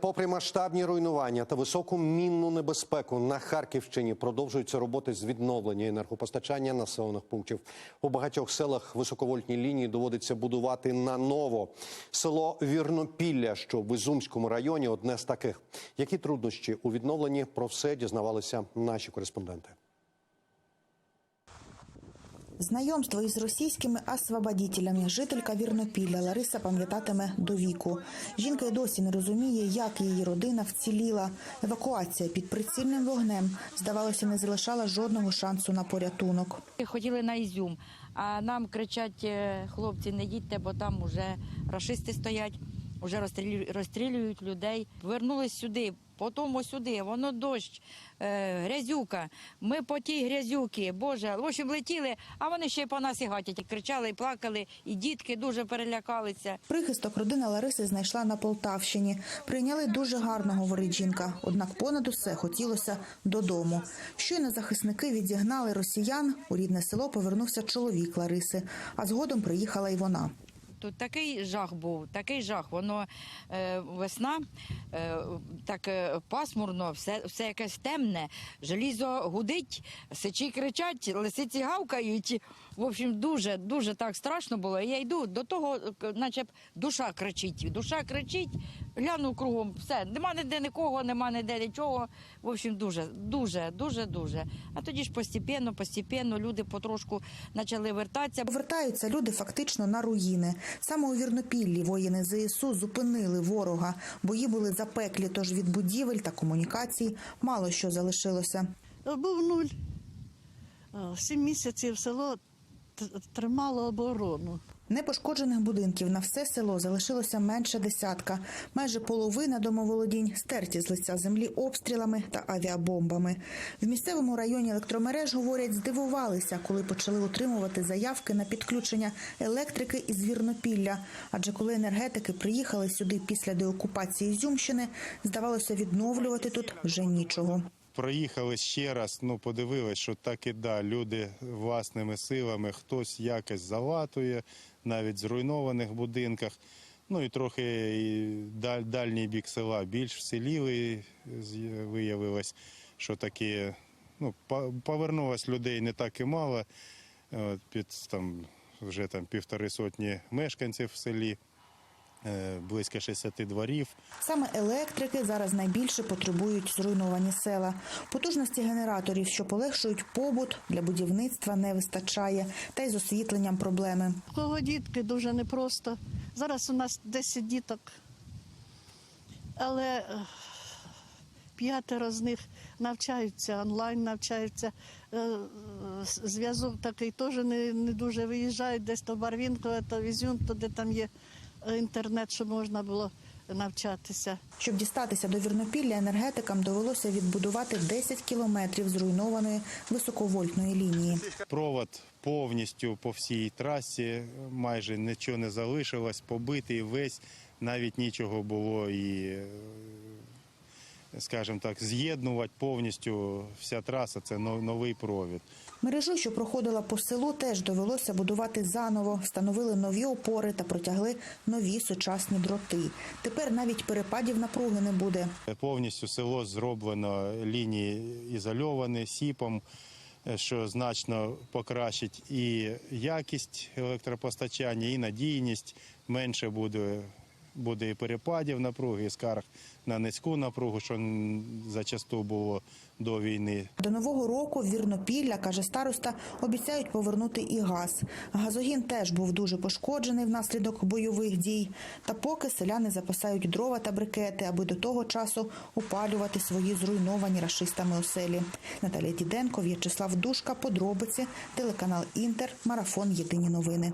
Попри масштабні руйнування та високу мінну небезпеку на Харківщині продовжуються роботи з відновлення енергопостачання населених пунктів. У багатьох селах високовольтні лінії доводиться будувати наново. Село Вірнопілля, що в Ізумському районі, одне з таких. Які труднощі у відновленні про все дізнавалися наші кореспонденти. Знайомство із російськими освободітелями жителька Вірнопілля Лариса пам'ятатиме до віку. Жінка й досі не розуміє, як її родина вціліла. Евакуація під прицільним вогнем, здавалося, не залишала жодного шансу на порятунок. Хотіли на Ізюм, а нам кричать е, хлопці, не їдьте, бо там вже рашисти стоять, вже розстрілюють, людей. Вернулись сюди, потім ось сюди, воно дощ, е, грязюка. Ми по тій грязюки, Боже, в общем, летіли, а вони ще й по нас і гатять. І кричали, і плакали, і дітки дуже перелякалися. Прихисток родина Лариси знайшла на Полтавщині. Прийняли дуже гарно, говорить жінка. Однак понад усе хотілося додому. Щойно захисники відігнали росіян. У рідне село повернувся чоловік Лариси, а згодом приїхала й вона. Тут такий жах був, такий жах. Воно е, весна, е, так е, пасмурно, все, все якесь темне, желізо гудить, сичі кричать, лисиці гавкають. В общем, дуже, дуже так страшно було. Я йду до того, наче б душа кричить. Душа кричить, гляну кругом, все, нема ніде нікого, нема ніде нічого. В общем, дуже, дуже, дуже, дуже. А тоді ж постепенно, постепенно люди потрошку почали вертатися. Повертаються люди фактично на руїни. Саме у Вірнопіллі воїни ЗСУ зупинили ворога. Бої були запеклі, тож від будівель та комунікацій мало що залишилося. Був нуль. Сім місяців село т- тримало оборону. Непошкоджених будинків на все село залишилося менше десятка. Майже половина домоволодінь стерті з лиця землі обстрілами та авіабомбами. В місцевому районі електромереж говорять, здивувалися, коли почали отримувати заявки на підключення електрики із Вірнопілля. Адже коли енергетики приїхали сюди після деокупації Зюмщини, здавалося, відновлювати тут вже нічого. Проїхали ще раз, ну подивились, що так і да, люди власними силами, хтось якось залатує, навіть в зруйнованих будинках. Ну і трохи і даль, дальній бік села більш вселіли, з- виявилось, що такі, ну, по- повернулось людей не так і мало. Під там вже там півтори сотні мешканців в селі, близько 60 дворів. Саме електрики зараз найбільше потребують зруйновані села. Потужності генераторів, що полегшують побут, для будівництва не вистачає, та й з освітленням проблеми. У кого дітки дуже непросто. Зараз у нас 10 діток, але е, п'ятеро з них навчаються, онлайн навчаються. Е, е, Зв'язок такий теж не, не дуже виїжджають, десь то Барвінкове, то Візюн, то де там є е, інтернет, щоб можна було навчатися. Щоб дістатися до Вірнопілля, енергетикам довелося відбудувати 10 кілометрів зруйнованої високовольтної лінії. Провод повністю по всій трасі, майже нічого не залишилось, побитий весь, навіть нічого було і, е, скажімо так, з'єднувати повністю вся траса це новий провід. Мережу, що проходила по селу, теж довелося будувати заново. Встановили нові опори та протягли нові сучасні дроти. Тепер навіть перепадів напруги не буде. Повністю село зроблено лінії ізольовані сіпом, е, що значно покращить і якість електропостачання, і надійність. Менше буде, буде і перепадів напруги, і скарг на низьку напругу, що зачасту було до війни. До нового року Вірнопілля, каже староста, обіцяють повернути і газ. Газогін теж був дуже пошкоджений внаслідок бойових дій. Та поки селяни запасають дрова та брикети, аби до того часу опалювати свої зруйновані рашистами оселі. Наталія Діденко, В'ячеслав Душка, подробиці, телеканал Інтер, марафон Єдині новини.